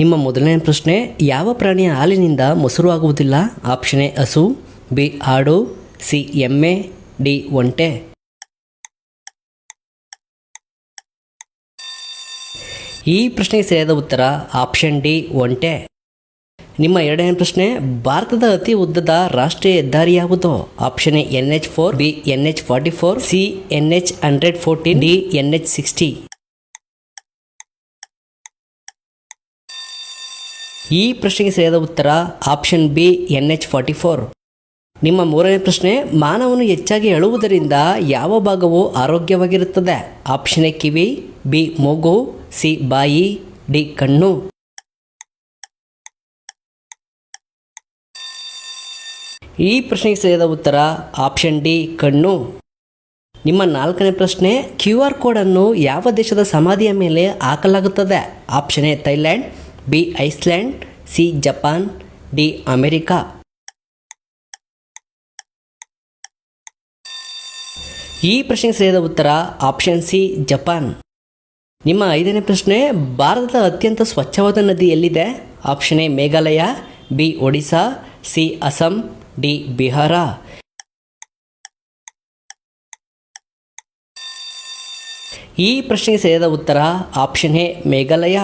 ನಿಮ್ಮ ಮೊದಲನೇ ಪ್ರಶ್ನೆ, ಯಾವ ಪ್ರಾಣಿಯ ಹಾಲಿನಿಂದ ಮೊಸರು ಆಗುವುದಿಲ್ಲ ಆಪ್ಷನ್ ಎ, ಹಸು, ಬಿ, ಆಡು, ಸಿ, ಎಮ್ಮೆ, ಡಿ, ಒಂಟೆ. ಈ ಪ್ರಶ್ನೆಗೆ ಸರಿಯಾದ ಉತ್ತರ, ಆಪ್ಷನ್ ಡಿ, ಒಂಟೆ. ನಿಮ್ಮ ಎರಡನೇ ಪ್ರಶ್ನೆ, ಭಾರತದ ಅತಿ ಉದ್ದದ ರಾಷ್ಟ್ರೀಯ ಹೆದ್ದಾರಿ ಯಾವುದು? Option A N H four, B N H forty four, C N H hundred fourteen D N H sixty. ಈ ಪ್ರಶ್ನೆಗೆ ಸರಿಯಾದ ಉತ್ತರ option B N H forty four. ನಿಮ್ಮ ಮೂರನೇ ಪ್ರಶ್ನೆ, ಮಾನವನು ಹೆಚ್ಚಾಗಿ ಅಳುವುದರಿಂದ ಯಾವ ಭಾಗವು ಆರೋಗ್ಯವಾಗಿರುತ್ತದೆ? ಆಪ್ಷನ್ ಎ, ಕಿವಿ, ಬಿ, ಮೂಗು, ಸಿ, ಬಾಯಿ, ಡಿ, ಕಣ್ಣು. ಈ ಪ್ರಶ್ನೆಗೆ ಸರಿಯಾದ ಉತ್ತರ ಆಪ್ಷನ್ ಡಿ, ಕಣ್ಣು. ನಿಮ್ಮ ನಾಲ್ಕನೇ ಪ್ರಶ್ನೆ, ಕ್ಯೂ ಆರ್ ಕೋಡನ್ನು ಯಾವ ದೇಶದ ಸಮಾಧಿಯ ಮೇಲೆ ಹಾಕಲಾಗುತ್ತದೆ? Option A, Thailand. B Iceland C Japan, D America. ಈ ಪ್ರಶ್ನೆಗೆ ಸರಿಯಾದ ಉತ್ತರ ಆಪ್ಷನ್ ಸಿ, ಜಪಾನ್. ನಿಮ್ಮ ಐದನೇ ಪ್ರಶ್ನೆ, ಭಾರತದ ಅತ್ಯಂತ ಸ್ವಚ್ಛವಾದ ನದಿ ಎಲ್ಲಿದೆ? Option A, Meghalaya, B Odisha C, Assam, D, Bihar. ಈ ಪ್ರಶ್ನೆಗೆ ಸರಿಯಾದ ಉತ್ತರ ಆಪ್ಷನ್ ಎ, ಮೇಘಾಲಯ.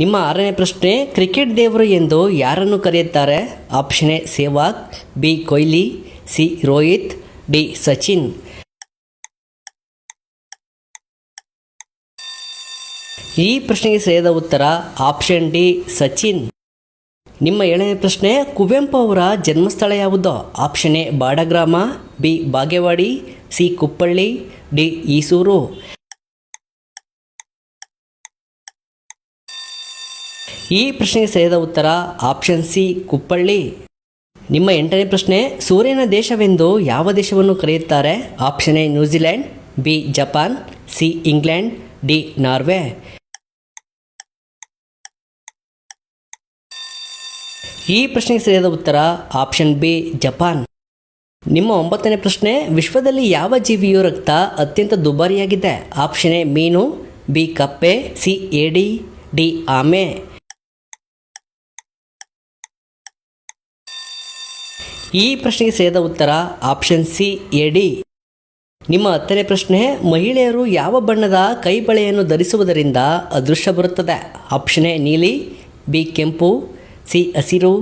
ನಿಮ್ಮ ಆರನೇ ಪ್ರಶ್ನೆ, ಕ್ರಿಕೆಟ್ ದೇವರು ಎಂದು ಯಾರನ್ನು ಕರೆಯುತ್ತಾರೆ? Option A Sehwag B, Kohli, C, Rohit, D, Sachin. ಈ ಪ್ರಶ್ನೆಗೆ ಸರಿಯಾದ ಉತ್ತರ ಆಪ್ಷನ್ ಡಿ, ಸಚಿನ್. ನಿಮ್ಮ ಏಳನೇ ಪ್ರಶ್ನೆ, ಕುವೆಂಪು ಅವರ ಜನ್ಮಸ್ಥಳ ಯಾವುದು? Option A, Badagrama, B, Bagewadi, C, Kuppalli, D, Isuru. ಈ ಪ್ರಶ್ನೆಗೆ ಸರಿಯಾದ ಉತ್ತರ ಆಪ್ಷನ್ ಸಿ ಕುಪ್ಪಳ್ಳಿ. ನಿಮ್ಮ ಎಂಟನೇ ಪ್ರಶ್ನೆ, ಸೂರ್ಯನ ದೇಶವೆಂದು ಯಾವ ದೇಶವನ್ನು ಕರೆಯುತ್ತಾರೆ? Option A New Zealand B Japan C England D Norway ಈ ಪ್ರಶ್ನೆಗೆ ಸರಿಯಾದ ಉತ್ತರ ಆಪ್ಷನ್ ಬಿ ಜಪಾನ್ ನಿಮ್ಮ ಒಂಬತ್ತನೇ ಪ್ರಶ್ನೆ, ವಿಶ್ವದಲ್ಲಿ ಯಾವ ಜೀವಿಯು ರಕ್ತ ಅತ್ಯಂತ ದುಬಾರಿಯಾಗಿದೆ? ಆಪ್ಷನ್ ಎ ಮೀನು ಬಿ ಕಪ್ಪೆ ಸಿ ಎಡಿ ಡಿ ಆಮೆ. ಈ ಪ್ರಶ್ನೆಗೆ ಸರಿಯಾದ ಉತ್ತರ ಆಪ್ಷನ್ ಸಿ ಎಡಿ ನಿಮ್ಮ ಹತ್ತನೇ ಪ್ರಶ್ನೆ, ಮಹಿಳೆಯರು ಯಾವ ಬಣ್ಣದ ಕೈ ಬಳೆಯನ್ನು ಧರಿಸುವುದರಿಂದ ಅದೃಶ್ಯ ಬರುತ್ತದೆ? ಆಪ್ಷನ್ ಎ, ನೀಲಿ, ಬಿ, ಕೆಂಪು, ಸಿ, ಹಸಿರು,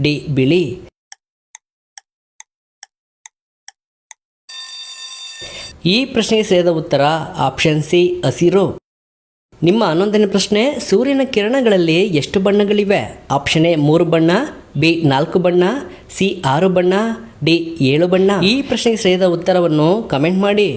ಡಿ, ಬಿಳಿ. ಈ ಪ್ರಶ್ನೆಗೆ ಸರಿಯಾದ ಉತ್ತರ ಆಪ್ಷನ್ ಸಿ, ಹಸಿರು. ನಿಮ್ಮ ಹನ್ನೊಂದನೇ ಪ್ರಶ್ನೆ, ಸೂರ್ಯನ ಕಿರಣಗಳಲ್ಲಿ ಎಷ್ಟು ಬಣ್ಣಗಳಿವೆ? ಆಪ್ಷನ್ ಎ, ಮೂರು ಬಣ್ಣ, ಬಿ, ನಾಲ್ಕು ಬಣ್ಣ, ಸಿ, ಆರು ಬಣ್ಣ, ಡಿ, ಏಳು ಬಣ್ಣ. ಈ ಪ್ರಶ್ನೆಗೆ ಸರಿಯಾದ ಉತ್ತರವನ್ನು ಕಮೆಂಟ್ ಮಾಡಿ.